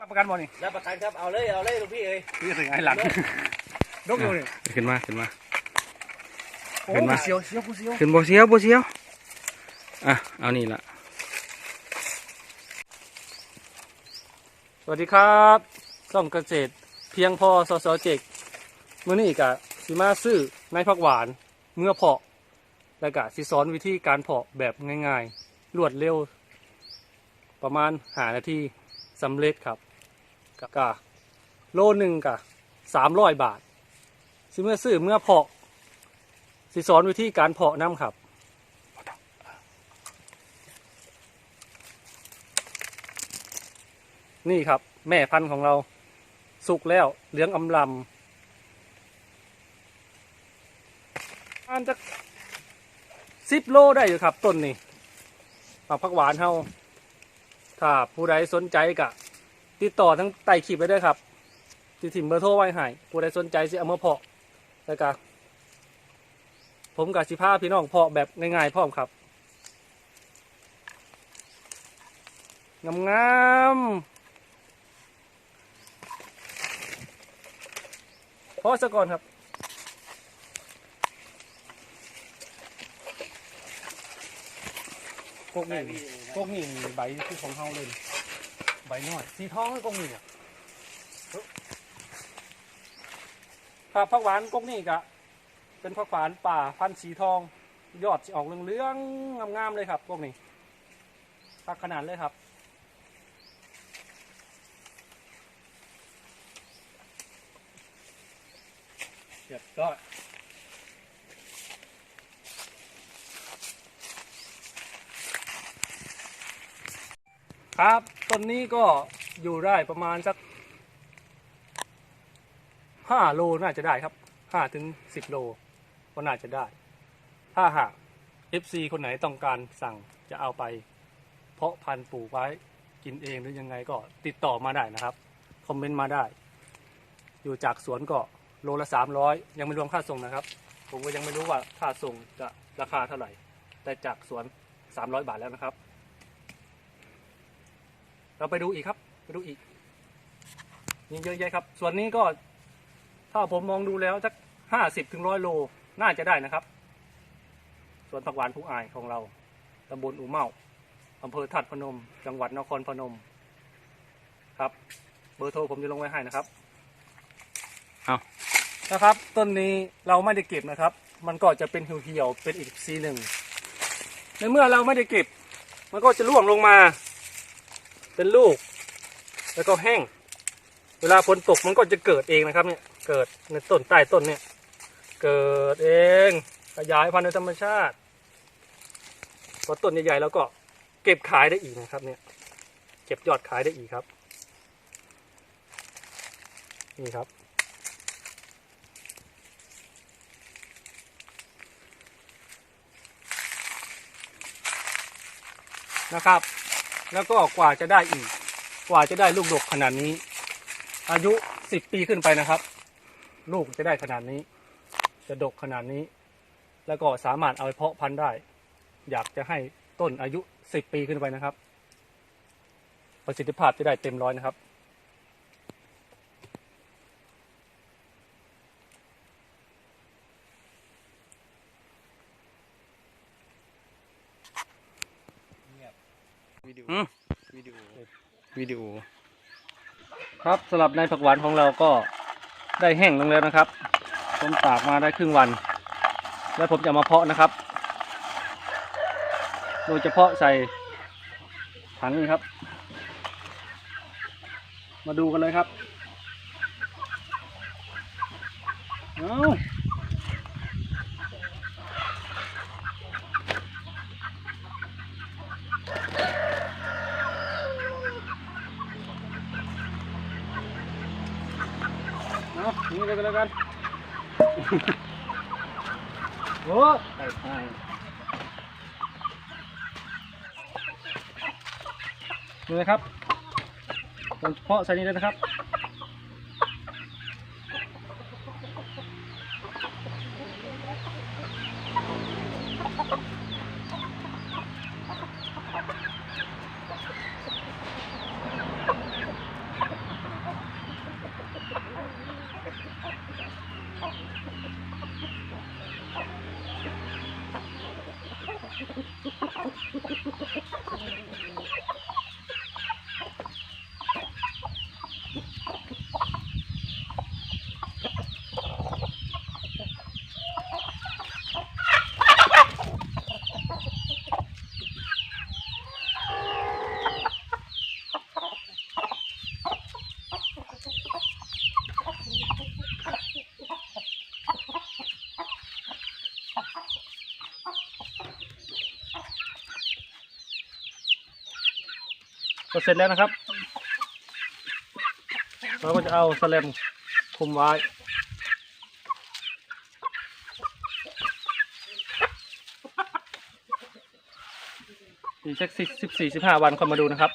รับประกันบ่นี่รับประกันครับเอาเลยเอาเลยลูกพี่เอ้ยนี่ถึงไอ้หลังนกอยู่นี่ขึ้นมาขึ้นมาโอ้เห็นไหมเสียวเสียวกูเสียวขึ้นบ่เสียวบ่เสียวอะเอานี่ละสวัสดีครับส่องเกษตรเพียงพอสสเจกมื้อนี้กะสิมาซื้อในผักหวานเมื่อเพาะแล้วก็สิสอนวิธีการเพาะแบบง่ายๆรวดเร็ว ประมาณหานาทีสำเร็จครับ กะโลหนึ่งกะสามร้อยบาท สิเมื่อซื้อเมื่อเพาะ สิสอนวิธีการเพาะน้ำครับนี่ครับ แม่พันธุ์ของเราสุกแล้วเหลืองอำลำอันจะสิบโลได้อยู่ครับต้นนี่ผักผักหวานเฮาถ้าผู้ใดสนใจกะ ติดต่อทั้งไต่คลิปไปด้วยครับที่ถิ่มเบอร์โทรไว้ให้ผู้ใดสนใจสิเอามาเพาะแล้วก็ผมกับสิพาพี่น้องเพาะแบบง่ายๆพร้อมครับงามๆพอสะก่อนครับพวกนี้พวกนี้ใบที่ของเฮาเลย ใบน้อย สีทองก็กงนี่อะถ้าผักหวานกงนี่กะเป็นผักหวานป่าพันธุ์สีทอง ยอดออกเหลืองๆงามๆเลยครับพวกนี้พักขนาดเลยครับเรียบร้อย ครับต้นนี้ก็อยู่ได้ประมาณสักห้าโลน่าจะได้ครับห้าถึงสิบโลก็น่าจะได้ ถ้าหาก FC คนไหนต้องการสั่งจะเอาไป เพาะพันธุ์ปลูกไว้กินเองหรือยังไงก็ติดต่อมาได้นะครับ คอมเมนต์มาได้ อยู่จากสวนก็โลละสามร้อยยังไม่รวมค่าส่งนะครับ ผมก็ยังไม่รู้ว่าค่าส่งจะราคาเท่าไหร่ แต่จากสวนสามร้อยบาทแล้วนะครับ เราไปดูอีกครับ ไปดูอีกยังเยอะแยะครับ ส่วนนี้ก็ ถ้าผมมองดูแล้วสักห้าสิบถึงร้อยโลน่าจะได้นะครับสวนผักหวานผู้อายของเราตำบลอู่เมาอำเภอทัดพนม จังหวัดนครพนม ครับ เบอร์โทรผมจะลงไว้ให้นะครับเอานะครับ ต้นนี้เราไม่ได้เก็บนะครับ มันก็จะเป็นเหี่ยวๆเป็นอีกซีหนึ่งในเมื่อเราไม่ได้เก็บ มันก็จะร่วงลงมา เป็นลูก แล้วก็แห้ง เวลาฝนตกมันก็จะเกิดเองนะครับเนี่ยเกิดในต้นใต้ต้นเนี่ย เกิดเองขยายพันธุ์โดยธรรมชาติพอต้นใหญ่ๆแล้วก็เก็บขายได้อีกนะครับ เนี่ย เก็บยอดขายได้อีกครับ นี่ครับ นะครับ แล้วก็กว่าจะได้อีก กว่าจะได้ลูกดกขนาดนี้ อายุสิบปีขึ้นไปนะครับ ลูกจะได้ขนาดนี้ จะดกขนาดนี้ แล้วก็สามารถเอาไปเพาะพันธุ์ได้ อยากจะให้ต้นอายุสิบปีขึ้นไปนะครับ ประสิทธิภาพจะได้เต็มร้อยนะครับ วิดีโออืมวิดีโอวิดีโอ ครับสำหรับในผักหวานของเราก็ได้แห้งลงแล้วนะครับ ผมตากมาได้ครึ่งวัน แล้วผมจะเอามาเพาะนะครับ โดยเฉพาะใส่ถังนี้ครับ มาดูกันเลยครับ เอา เอานี่เลยก็แล้วกัน โอ้ใส่ไปดูเลยครับโดยเฉพาะใส่นี้เลยนะครับ ก็เสร็จแล้วนะครับ เราก็จะเอาสแลมคุมไว้อีกสักสิบสี่สิบห้าวันค่อยมาดูนะครับ